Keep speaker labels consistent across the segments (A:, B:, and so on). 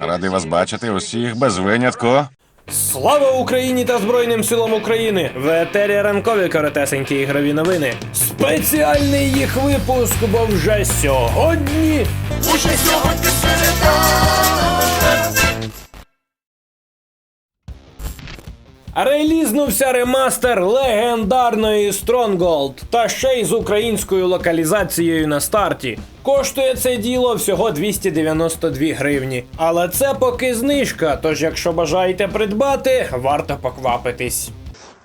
A: Радий вас бачити усіх без винятку.
B: Слава Україні та Збройним силам України! В етері ранкові коротесенькі ігрові новини. Спеціальний їх випуск, бо вже сьогодні.
C: Уже сьогодні середа.
B: Релізнувся ремастер легендарної Stronghold, та ще й з українською локалізацією на старті. Коштує це діло всього 292 гривні. Але це поки знижка, тож якщо бажаєте придбати, варто поквапитись.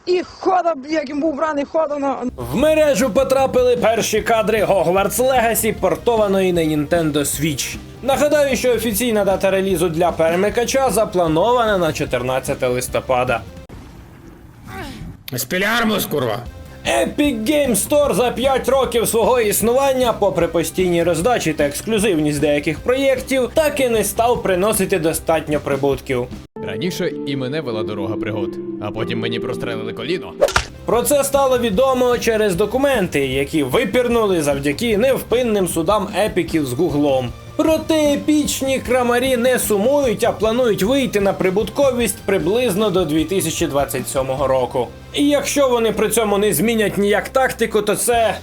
D: І ходом, як він був браний, ходом
B: В мережу потрапили перші кадри Hogwarts Legacy, портованої на Nintendo Switch. Нагадаю, що офіційна дата релізу для перемикача запланована на 14 листопада.
E: Спілярмус, курва.
B: Epic Game Store за 5 років свого існування, попри постійні роздачі та ексклюзивність деяких проєктів, так і не став приносити достатньо прибутків.
F: Раніше і мене вела дорога пригод, а потім мені прострелили коліно.
B: Про це стало відомо через документи, які випірнули завдяки невпинним судам епіків з гуглом. Проте епічні крамарі не сумують, а планують вийти на прибутковість приблизно до 2027 року. І якщо вони при цьому не змінять ніяк тактику, то це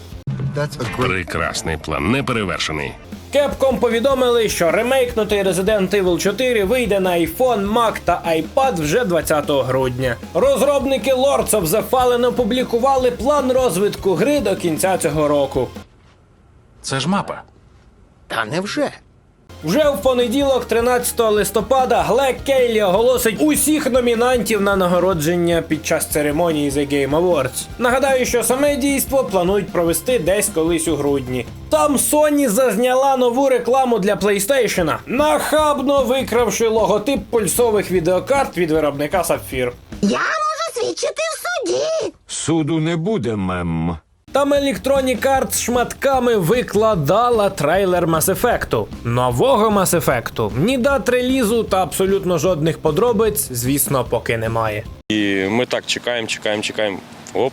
G: Прекрасний план, неперевершений.
B: Capcom повідомили, що ремейкнутий Resident Evil 4 вийде на iPhone, Mac та iPad вже 20 грудня. Розробники Lords of the Fallen опублікували план розвитку гри до кінця цього року.
E: Це ж мапа.
C: Та невже?
B: Вже в понеділок, 13 листопада, Глек Кейлі оголосить усіх номінантів на нагородження під час церемонії The Game Awards. Нагадаю, що саме дійство планують провести десь колись у грудні. Там Sony зазняла нову рекламу для PlayStation, нахабно викравши логотип пульсових відеокарт від виробника Sapphire.
H: Я можу свідчити в суді.
I: Суду не буде, мем.
B: Там Electronic Arts шматками викладала трейлер Mass Effect. Нового Mass Effect. Ні дат релізу та абсолютно жодних подробиць, звісно, поки немає.
J: І ми так чекаємо, чекаємо, чекаємо. Оп.